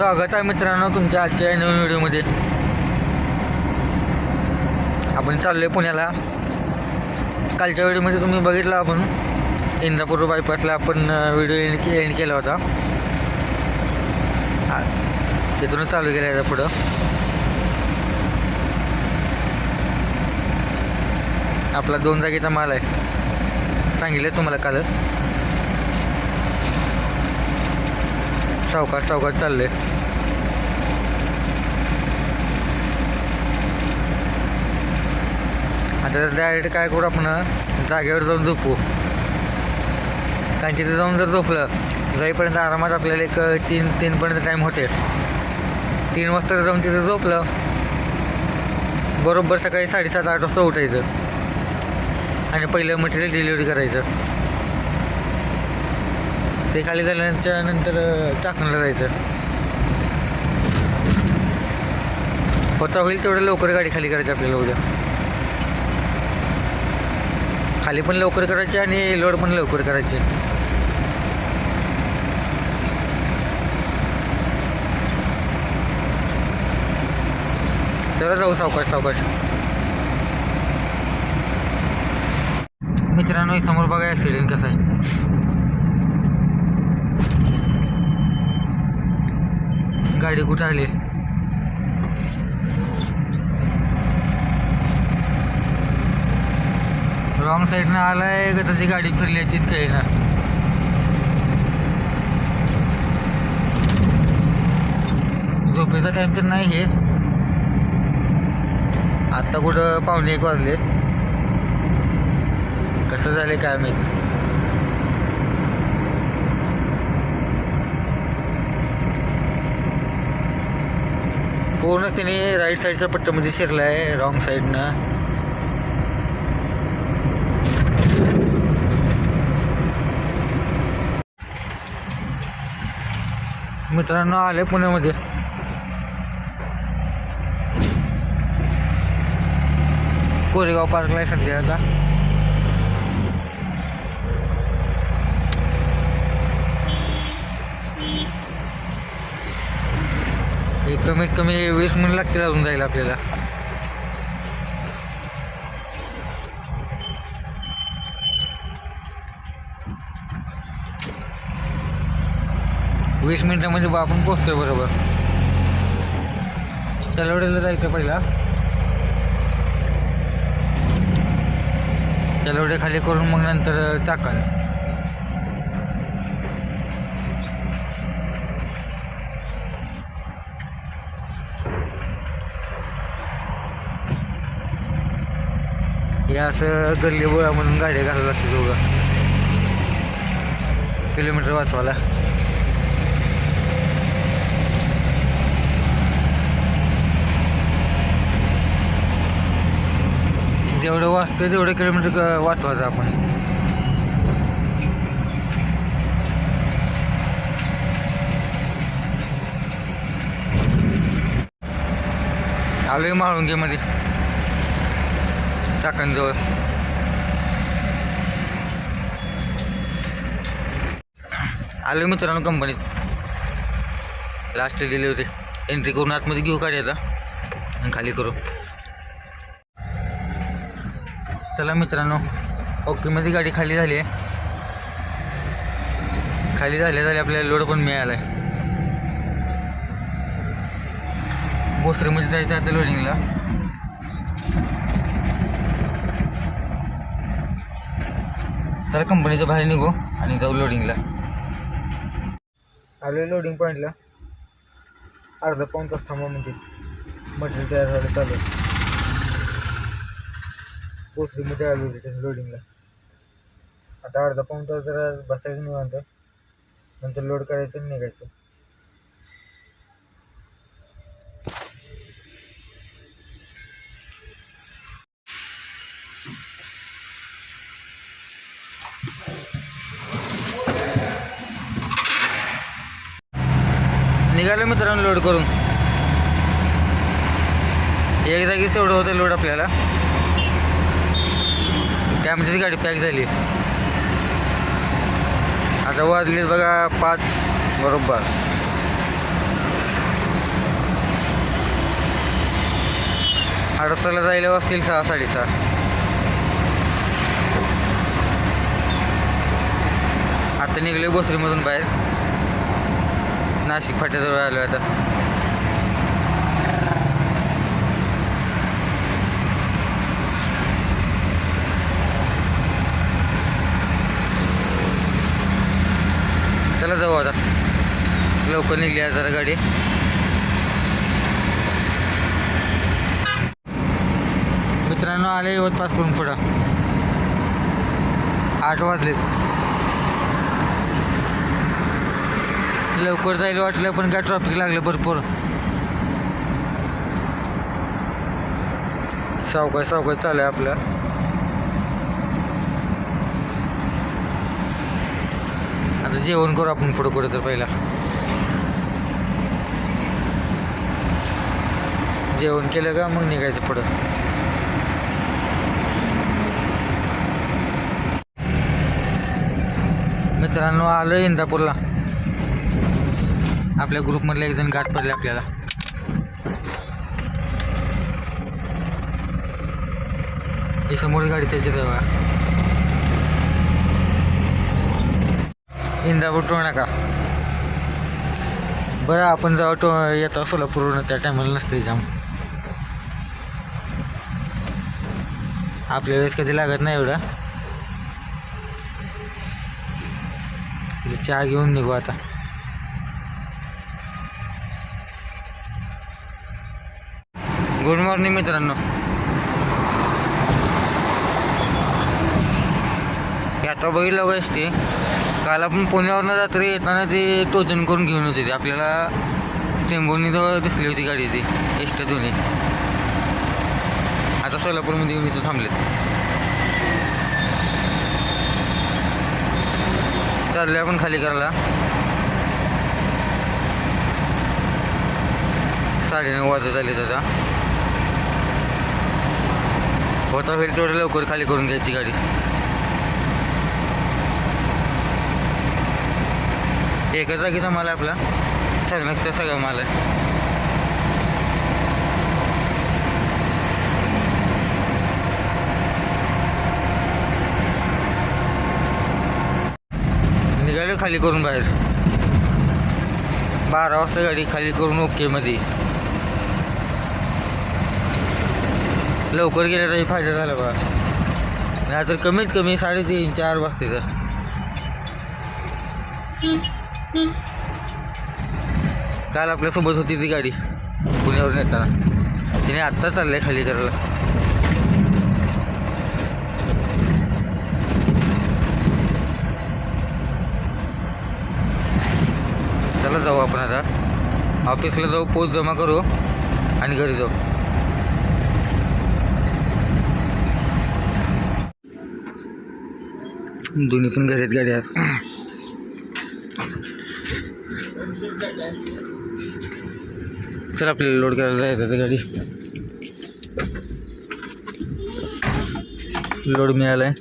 स्वागत आहे मित्रांनो तुमच्या आजच्या नवीन व्हिडिओमध्ये. आपण चाललो आहे पुण्याला. कालच्या व्हिडिओमध्ये तुम्ही बघितलं आपण इंदापूर बायपासला आपण व्हिडिओ एंड एंड केला होता. तिथूनच चालू केला आहे पुढं. आपला दोन जागेचा माल आहे. सांगितलं तुम्हाला कालच सावकाश सावकाश चालले आता डायरेक्ट काय करू आपण जागेवर जाऊन झोपू. कारण तिथे जाऊन जर झोपलं जाईपर्यंत आरामात आपल्याला एक तीन तीनपर्यंत टाईम होते. तीन वाजता जाऊन तिथे झोपलं बरोबर सकाळी साडेसात आठ वाजता उठायचं. आणि पहिलं मटेरियल डिलिव्हरी करायचं. ते खाली झाल्याच्यानंतर टाकणला जायचं. होता होईल तेवढं लवकर गाडी खाली करायची आपल्याला उद्या. खाली पण लवकर करायची आणि लोड पण लवकर करायची. तेवढं जाऊ सावकाश सावकाश. मित्रांनो समोर बघा ॲक्सिडेंट कसा आहे. गाडी कुठं आली? रॉंग साईडनं आलाय का तशी गाडी फिरली तीच काही ना? झोपेचा टाइम तर नाही हे. आत्ता कुठं पाहुणे एक वाजले. कसं झाले काय माहिती? पूर्णच त्याने राईट साईडचा पट्ट्यामध्ये म्हणजे शिरला आहे रॉंग साईडनं मित्रांनो आले पुण्यामध्ये. कोरेगाव पार्कला आहे सध्या आता. एक कमीत कमी वीस मिनिट लागतील अजून जायला आपल्याला. वीस मिनिटामध्ये म्हणजे बा आपण पोचतोय बरोबर. तलवडीला जायचं पहिला. तलवडे खाली करून मग नंतर चाकण. या असं गल्ली बोळा म्हणून गाड्या घालायला लागते दोघं. किलोमीटर वाचवायला. जेवढं वाचतं तेवढं किलोमीटर वाचवायचं आपण. आलोय माळुंगेमध्ये. चाकणजवळ आलो मित्रांनो कंपनीत लास्ट डिलिव्हरी एंट्री करून आतमध्ये घेऊ काढ आता. आणि खाली करू. चला मित्रांनो ओकेमध्ये गाडी खाली झाली आहे. खाली झाल्या झाली आपल्याला लोड पण मिळाला आहे भोसरीमध्ये जायचं आता लोडिंगला चला कंपनीच्या बाहेर निघू आणि जाऊ लोडिंगला आलो लोडिंग पॉईंटला अर्धा पाऊन तास थांबा म्हणजे मटेरियल तयार झालं चालू आहे. पोचरीमध्ये आलो रिटर्न लोडिंगला आता अर्धा पाऊन तास जरा बसायचं निवांत. नंतर लोड करायचं आणि निघायचं. निघालं मित्रांनो लोड करून. एक जागीच तेवढं होतं लोड आपल्याला. त्यामध्ये म्हणजे ती गाडी पॅक झाली. आता वाजली बघा पाच बरोबर. अडसला जायला वाजतील सहा साडेसहा. आता निघले बसरीमधून बाहेर. नाशिक फाट्याजवळ आलो आता. चला जाऊ आता. लवकर निघली आहे जरा गाडी. मित्रांनो आले यवत करून पुढं. आठ वाजले. लवकर जाईल वाटलं पण काय ट्रॉफिक लागलं भरपूर. सावकाश सावकाश चालू आहे आपलं. आता जेवण करू आपण पुढं कुठं तर पहिला. जेवण केलं का मग निघायचं पुढं. मित्रांनो आलो इंदापूरला. आपल्या ग्रुपमधले एक जण गाठ पडले आपल्याला. ही समोर गाडी त्याची तेव्हा इंदापूर टोळ नका. बरं आपण जेव्हा टो येतो सोलापूरवरून त्या टायमाला नसते जाम आपल्या वेळेस कधी लागत नाही एवढं. चहा घेऊन निघू आता. गुड मॉर्निंग मित्रांनो. आता बघितलं का एस टी काल आपण पुण्यावरनं रात्री येताना ते टोचन करून घेऊन होते ते. आपल्याला टेंबोनी जवळ दिसली होती गाडी ती एस टी दोन्ही. आता सोलापूरमध्ये येऊन इथं थांबलेत. चालले आपण खाली करायला. साडेनऊ वाजत आले आता. होता होईल तेवढं लवकर खाली करून घ्यायची गाडी. एका जागीचा माल आहे आपला ठरमॅक्सचा सगळा माल आहे. निघालो खाली करून बाहेर. बारा वाजता गाडी खाली करून ओके मध्ये लवकर गेलं तरी फायदा झाला बा नाही तर कमीत कमी साडेतीन चार वाजते तर. काल आपल्यासोबत होती ती गाडी. पुण्यावरून येताना. तिने आत्ता चाललंय खाली करायला. चला जाऊ आपण आता. ऑफिसला जाऊ पोच जमा करू आणि घरी जाऊ. दोन्ही पण घरात आहेत गाडी आज चल आपल्याला लोड करायला जायचं गाडी. लोड मिळालाय.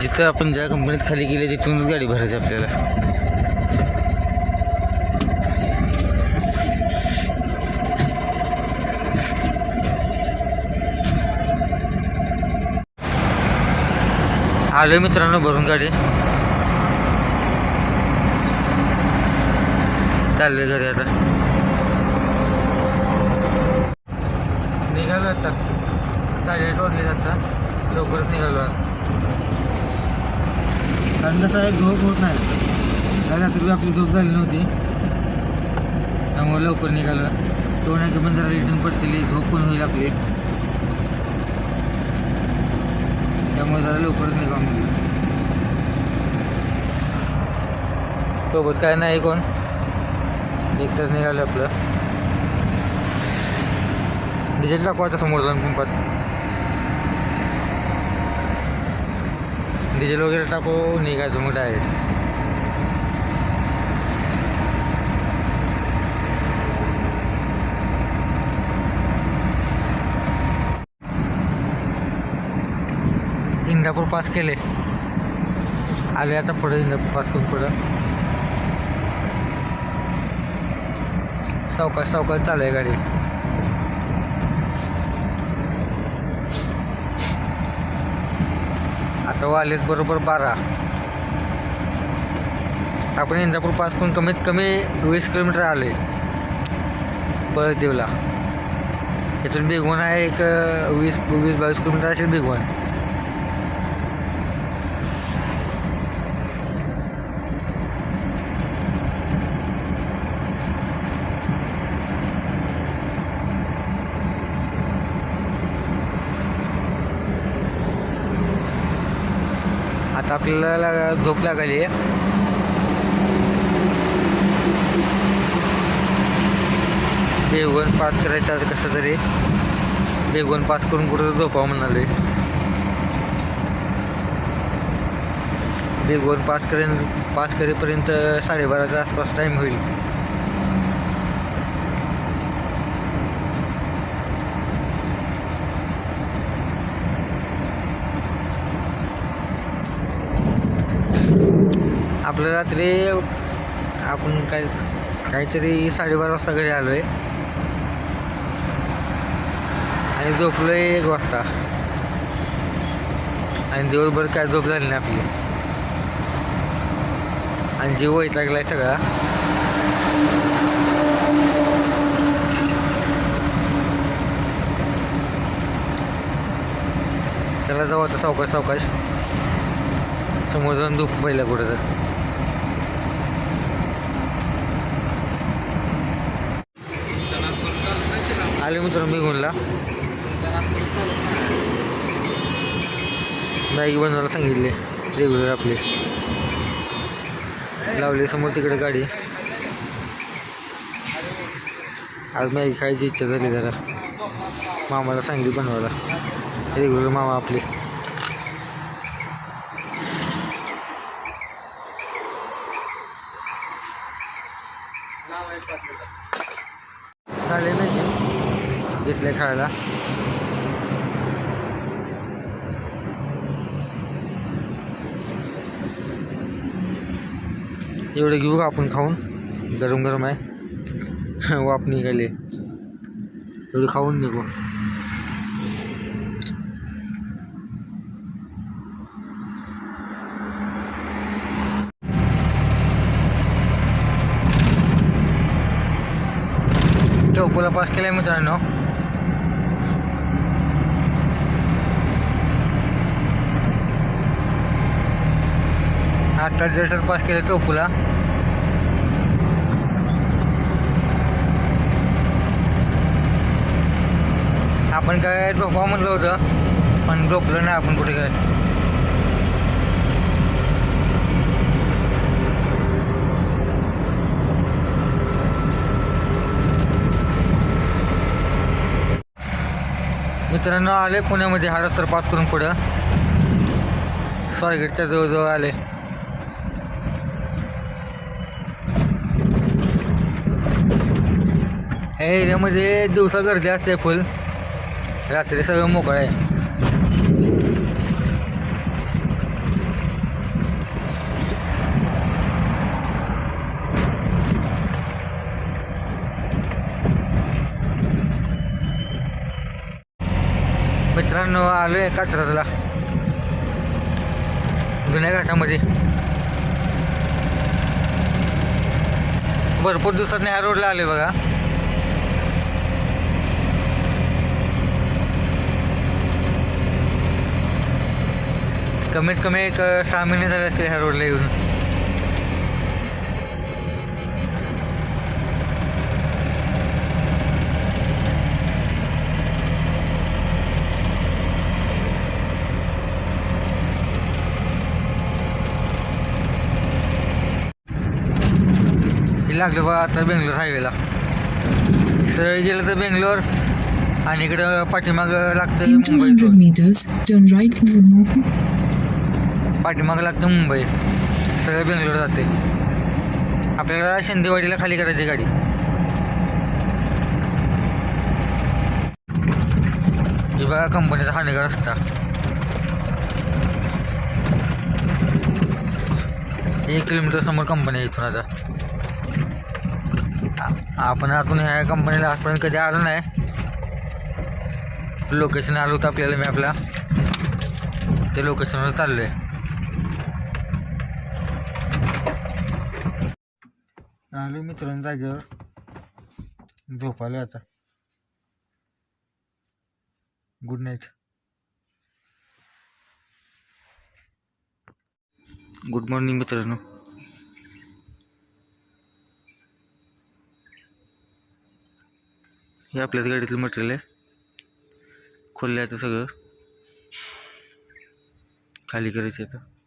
जिथं आपण ज्या कंपनीत खाली गेले तिथूनच गाडी भरायची आपल्याला. आलो मित्रांनो भरून गाडी. चालले घरी आता. निघालो आता. साडेआठ वाजले आता. लवकरच निघालो कारण कसं आहे झोप होत नाही. रात्री आपली झोप झाली नव्हती. त्यामुळे लवकर निघालो. टोण्याची पण जरा रिटर्न पडतील. झोप पण होईल आपली. त्यामुळे जरा लवकरच निघा म्हणलं. सोबत काय नाही कोण? एकटंच निघालं आपलं. डिझेल टाकवायचं समोर जाऊन पंपात. डिझेल वगैरे टाकू निघायचं मग डायरेक्ट इंदापूर पास केले. आले आता पुढे इंदापूर पास करून पुढं. सावकाश सावकाश चालू आहे गाडी. आता वालेच बरोबर बारा. आपण इंदापूर पास करून कमीत कमी वीस किलोमीटर आले देवला इथून भिगवण आहे एक वीस वीस बावीस किलोमीटर असेल भिगवण आता आपल्याला झोप लागली. बेगवन पास करायचं आता कसं तरी. बेगवन पास करून कुठं झोपा म्हणाले. बेगवन पास करेन पास करेपर्यंत साडेबाराच्या आसपास टाईम होईल. आपलं रात्री आपण काय काहीतरी साडेबारा वाजता घरी आलो आहे आणि झोपलो आहे एक वाजता. आणि दिवसभर काय झोप झाली नाही आपली. आणि जीव वैतागलाय सगळा. त्याला जाऊ आता सावकाश सावकाश. समोर जाऊन धूप पहिला कुठं तर. आले मित्र बिगुनला मॅगी बनवायला सांगितले रेग्युलर आपले. लावले समोर तिकडे गाडी. आज मॅगी खायची इच्छा झाली जरा. मामाला सांगितली बनवायला. रेग्युलर मामा आपले. घेतले खायला एवढं घेऊ आपण खाऊन गरम गरम आहे वाप निघाली एवढं खाऊन निघू चौकोला पास केलाय मित्रांनो आता जसं पास केलं टोपूला. आपण काय झोपा म्हणलं होतं पण झोपलं नाही आपण कुठे काय. मित्रांनो आले पुण्यामध्ये हा रस्ता पास करून पुढं. स्वारगेटच्या जवळजवळ आले. हे एरियामध्ये म्हणजे दिवसा गर्दी असते फुल. रात्री सगळं मोकळं आहे. मित्रांनो आलो आहे कात्रजला. जुन्या घाटामध्ये. भरपूर दिवसात ह्या रोडला आले बघा. कमीत कमी एक सहा महिने झाले असतील ह्या रोडला येऊन. हे लागलं बघा आता बेंगलोर हायवेला सरळ गेलं तर बेंगलोर आणि इकडं पाठीमागं लागतं मुंबई पाठीमागं लागतं मुंबई. सगळं बेंगलोर जाते. आपल्याला शिंदेवाडीला खाली करायची गाडी. ही बघा कंपनीचा हानेगार रस्ता. एक किलोमीटर समोर कंपनी आहे इथून आता. आपण अजून ह्या कंपनीला आजपर्यंत कधी आलो नाही. लोकेशन आलं होतं आपल्याला मी आपला ते लोकेशनवर चाललो आहे आलो मित्रांनो जागेवर. झोपाले आता. गुड नाईट गुड मॉर्निंग मित्रांनो. हे आपल्याच गाडीतलं मटेरियल आहे. खोललं आहे आता सगळं. खाली करायचं आहे तर